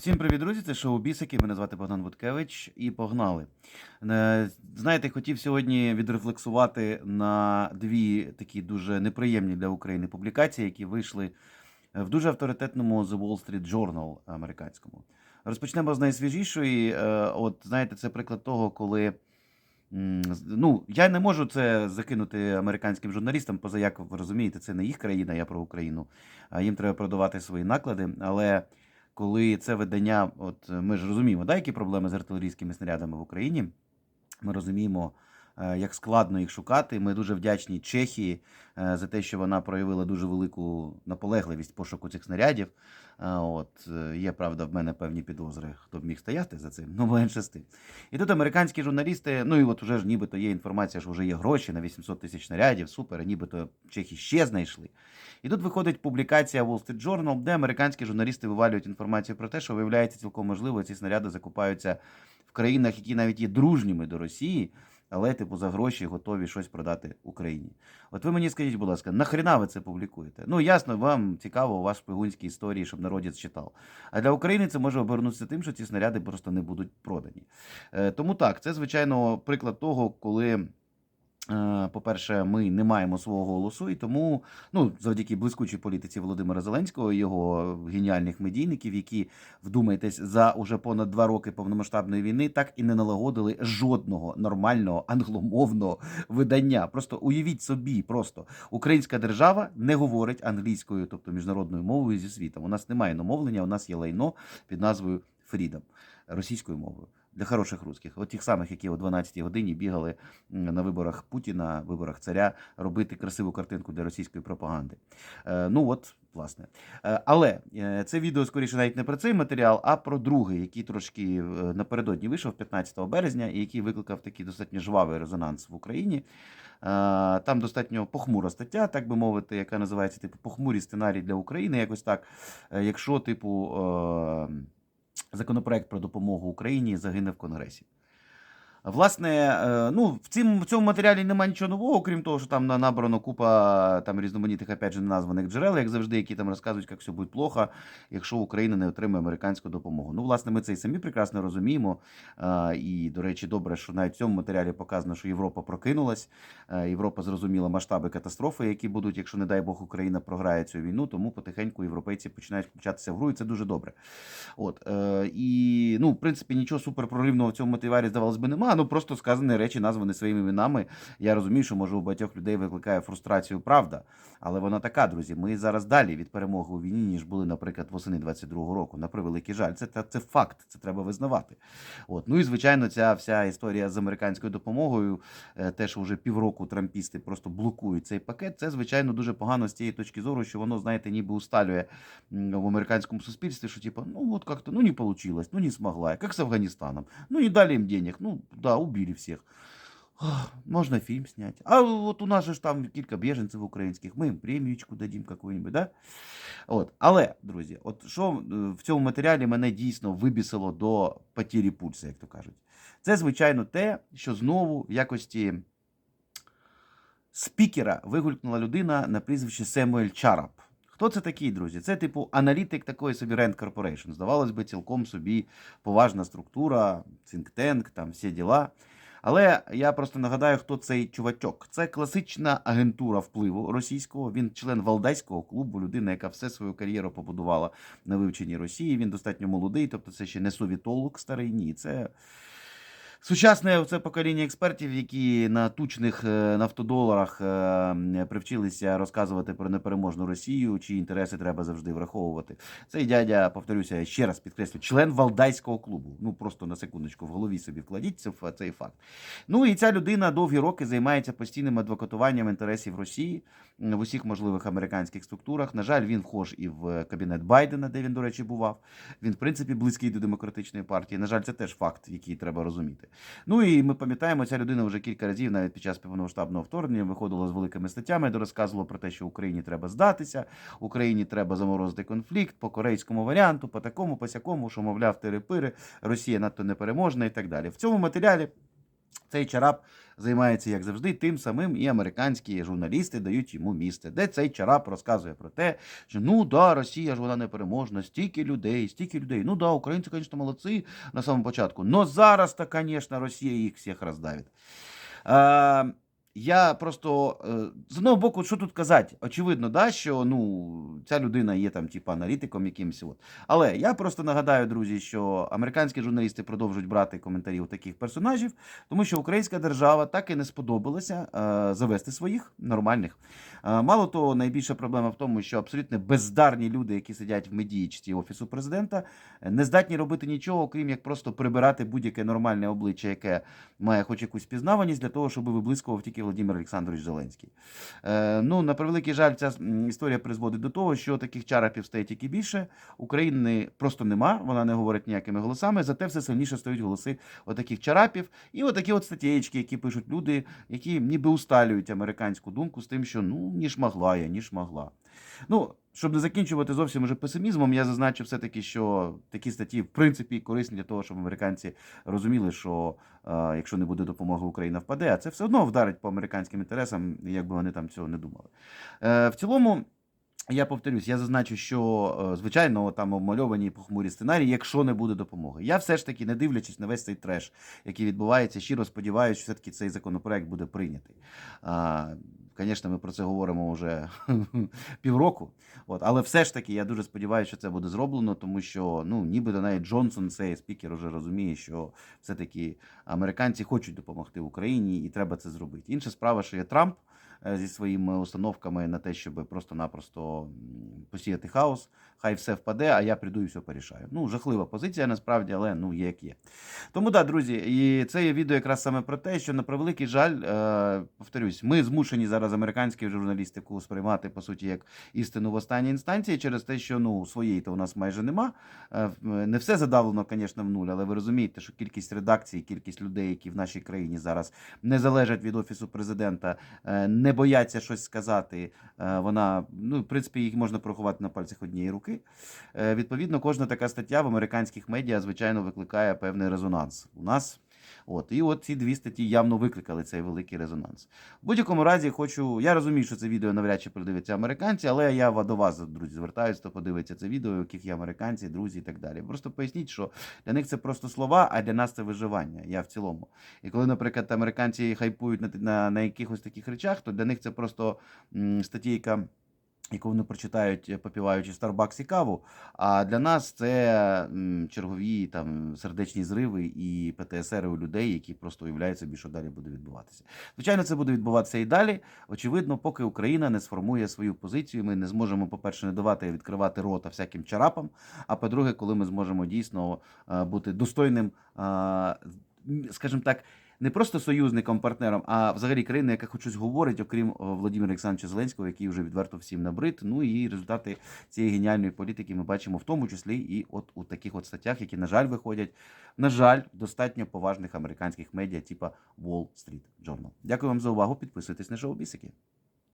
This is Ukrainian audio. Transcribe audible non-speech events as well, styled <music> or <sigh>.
Всім привіт, друзі! Це шоу Бісики. Мене звати Богдан Буткевич і погнали. Е, Знаєте, хотів сьогодні відрефлексувати на дві такі дуже неприємні для України публікації, які вийшли в дуже авторитетному The Wall Street Journal американському. Розпочнемо з найсвіжішої. Е, От знаєте, це приклад того, коли. Ну, я не можу це закинути американським журналістам, поза як ви розумієте, це не їх країна, я про Україну. Їм треба продавати свої наклади. Але коли це видання, от е, ми ж розуміємо, да, які проблеми з артилерійськими снарядами в Україні. Ми розуміємо, як складно їх шукати. Ми дуже вдячні Чехії е, за те, що вона проявила дуже велику наполегливість пошуку цих снарядів. Е, От е, є правда, в мене певні підозри, хто б міг стояти за цим. Ну, менше з тим. І тут американські журналісти, ну і от уже ж нібито є інформація, що вже є гроші на 800 тисяч снарядів, супер, нібито чехи ще знайшли. І тут виходить публікація Wall Street Journal, де американські журналісти вивалюють інформацію про те, що виявляється цілком можливо, ці снаряди закупаються в країнах, які навіть є дружніми до Росії, але типу за гроші готові щось продати Україні. От ви мені скажіть, будь ласка, нахрена ви це публікуєте? Ну ясно, вам цікаво у вас шпигунські історії, щоб народець читав. А для України це може обернутися тим, що ці снаряди просто не будуть продані. Е, тому так, це звичайно приклад того, коли. Е, По-перше, ми не маємо свого голосу, і тому, ну, завдяки блискучій політиці Володимира Зеленського його геніальних медійників, які, вдумайтесь, за уже понад два роки повномасштабної війни так і не налагодили жодного нормального англомовного видання. Просто уявіть собі, просто українська держава не говорить англійською, тобто міжнародною мовою зі світом. У нас немає намовлення, у нас є лайно під назвою Freedom російською мовою. Для хороших русських, от тих самих, які о 12-й годині бігали на виборах Путіна, виборах царя, робити красиву картинку для російської пропаганди. Е, ну от, власне. Е, але е, це відео скоріше навіть не про цей матеріал, а про другий, який трошки напередодні вийшов 15 березня, і який викликав такий достатньо жвавий резонанс в Україні. Там достатньо похмура стаття, так би мовити, яка називається типу похмурі сценарій для України. Якось так. Якщо, типу, законопроект про допомогу Україні загине в Конгресі. Власне, е, ну, в цім, в цьому матеріалі немає нічого нового, крім того, що там на- набрано купа там різноманітних, опять же, неназваних джерел, як завжди, які там розказують, як все буде плохо, якщо Україна не отримає американську допомогу. Ну, власне, ми це і самі прекрасно розуміємо. Е, І, до речі, добре, що навіть в цьому матеріалі показано, що Європа прокинулась, е, Європа зрозуміла масштаби катастрофи, які будуть, якщо, не дай Бог, Україна програє цю війну, тому потихеньку європейці починають включатися в гру, і це дуже добре. От, і, ну, в принципі, нічого суперпроривного в цьому мотиварі, здавалось би, нема. Ну, просто сказані речі, названі своїми іменами. Я розумію, що може у багатьох людей викликає фрустрацію правда, але вона така, друзі. Ми зараз далі від перемоги у війні, ніж були, наприклад, восени 22-го року. На превеликий жаль, це, це, факт, це треба визнавати. От. Ну і звичайно, ця вся історія з американською допомогою, е, те, що вже півроку трампісти просто блокують цей пакет, це звичайно дуже погано з тієї точки зору, що воно, знаєте, ніби усталює в американском суспільстві, що типа, ну вот как-то, ну не получилось, ну не смогла, как с Афганистаном, ну не дали им денег, ну да, убили всех. Ах, Можна фільм снять. А от у нас же ж там кілька біженців українських, ми їм премієчку дадим какую-нибудь, да? От. Але, друзі, от що е, в цьому матеріалі мене дійсно вибісило до потірі пульсу, як то кажуть. Це, звичайно, те, що знову в якості спікера вигулькнула людина на прізвище Семуель Чарап. Хто це такий, друзі? Це типу аналітик такої собі Rand Corporation. Здавалось би, цілком собі поважна структура, tank, там всі діла. Але я просто нагадаю, хто цей чувачок. Це класична агентура впливу російського. Він член Валдайського клубу, людина, яка все свою кар'єру побудувала на вивченні Росії. Він достатньо молодий, тобто це ще не совітолог старий, ні. Це Сучасне це покоління експертів, які на тучних е, нафтодоларах е, привчилися розказувати про непереможну Росію, чиї інтереси треба завжди враховувати. Цей дядя, повторюся, ще раз підкреслю, член Валдайського клубу. Ну просто на секундочку в голові собі вкладіть це, цей факт. Ну і ця людина довгі роки займається постійним адвокатуванням інтересів Росії в усіх можливих американських структурах. На жаль, він вхож і в кабінет Байдена, де він, до речі, бував. Він, в принципі, близький до демократичної партії. На жаль, це теж факт, який треба розуміти. Ну і ми пам'ятаємо, ця людина вже кілька разів, навіть під час повномасштабного вторгнення, виходила з великими статтями, де розказувала про те, що Україні треба здатися, Україні треба заморозити конфлікт по корейському варіанту, по такому, по сякому, що мовляв, тири-пири, Росія надто непереможна і так далі. В цьому матеріалі цей чарап займається, як завжди, тим самим, і американські журналісти дають йому місце, де цей чарап розказує про те, що ну да, Росія ж вона непереможна, стільки людей, стільки людей. Ну да, українці, звісно, молодці на самому початку. Но зараз то, звісно, Росія їх всіх роздавить. Я просто е, з одного боку, що тут казати? Очевидно, да, що ну, ця людина є там, типу, аналітиком якимось. От. Але я просто нагадаю, друзі, що американські журналісти продовжують брати коментарі у таких персонажів, тому що українська держава так і не сподобалася е, завести своїх нормальних. Е, мало того, найбільша проблема в тому, що абсолютно бездарні люди, які сидять в медієчці офісу президента, не здатні робити нічого, крім як просто прибирати будь-яке нормальне обличчя, яке має хоч якусь пізнаваність для того, щоб виблискував тільки Володимир Олександрович Зеленський. Е, ну, на превеликий жаль, ця історія призводить до того, що таких чарапів стає тільки більше. України просто нема, вона не говорить ніякими голосами, зате все сильніше стають голоси отаких чарапів. І отакі от статтєчки, які пишуть люди, які ніби усталюють американську думку з тим, що ну ніж могла я, ніж могла. Ну, щоб не закінчувати зовсім уже песимізмом, я зазначу все-таки, що такі статті в принципі корисні для того, щоб американці розуміли, що е, якщо не буде допомоги, Україна впаде, а це все одно вдарить по американським інтересам, як би вони там цього не думали. Е, в цілому. Я повторюсь, я зазначу, що е, звичайно там обмальовані похмурі сценарії, якщо не буде допомоги. Я все ж таки, не дивлячись на весь цей треш, який відбувається, щиро сподіваюся, що все-таки цей законопроект буде прийнятий. Звісно, ми про це говоримо вже <laughs> півроку. От, але все ж таки, я дуже сподіваюся, що це буде зроблено, тому що ну, нібито навіть Джонсон, цей спікер, вже розуміє, що все-таки американці хочуть допомогти Україні, і треба це зробити. Інша справа, що є Трамп е, зі своїми установками на те, щоб просто-напросто посіяти хаос. Хай все впаде, а я прийду і все порішаю. Ну, жахлива позиція насправді, але ну є як є. Тому да, друзі, і це є відео якраз саме про те, що на превеликий жаль, е, повторюсь, ми змушені зараз американську журналістику сприймати по суті як істину в останній інстанції через те, що ну своєї то у нас майже нема. Е, не все задавлено, звісно, в нуль, але ви розумієте, що кількість редакцій, кількість людей, які в нашій країні зараз не залежать від офісу президента, е, не бояться щось сказати. е, Вона ну, в принципі, їх можна порахувати на пальцях однієї руки. Відповідно, кожна така стаття в американських медіа, звичайно, викликає певний резонанс. У нас От, і от ці дві статті явно викликали цей великий резонанс. В будь-якому разі, хочу. Я розумію, що це відео навряд чи подивляться американці, але я до вас, друзі, звертаюся, хто подивиться це відео, яких є американці, друзі і так далі. Просто поясніть, що для них це просто слова, а для нас це виживання. Я в цілому. І коли, наприклад, американці хайпують на, на, на якихось таких речах, то для них це просто м, статейка. Яку вони прочитають, е, попіваючи Starbucks і каву. А для нас це чергові там сердечні зриви і ПТСР у людей, які просто уявляють собі, що далі буде відбуватися. Звичайно, це буде відбуватися і далі. Очевидно, поки Україна не сформує свою позицію, ми не зможемо, по-перше, не давати відкривати рота всяким чарапам. А по-друге, коли ми зможемо дійсно е, бути достойним, е, скажімо так. Не просто союзником, партнером, а взагалі країна, яка хоч говорить, окрім о, Володимира Олександровича Зеленського, який вже відверто всім набрид. Ну і результати цієї геніальної політики ми бачимо в тому числі і от у таких от статтях, які, на жаль, виходять, на жаль, достатньо поважних американських медіа, типа Wall Street Journal. Дякую вам за увагу. Підписуйтесь на шоу Бісики.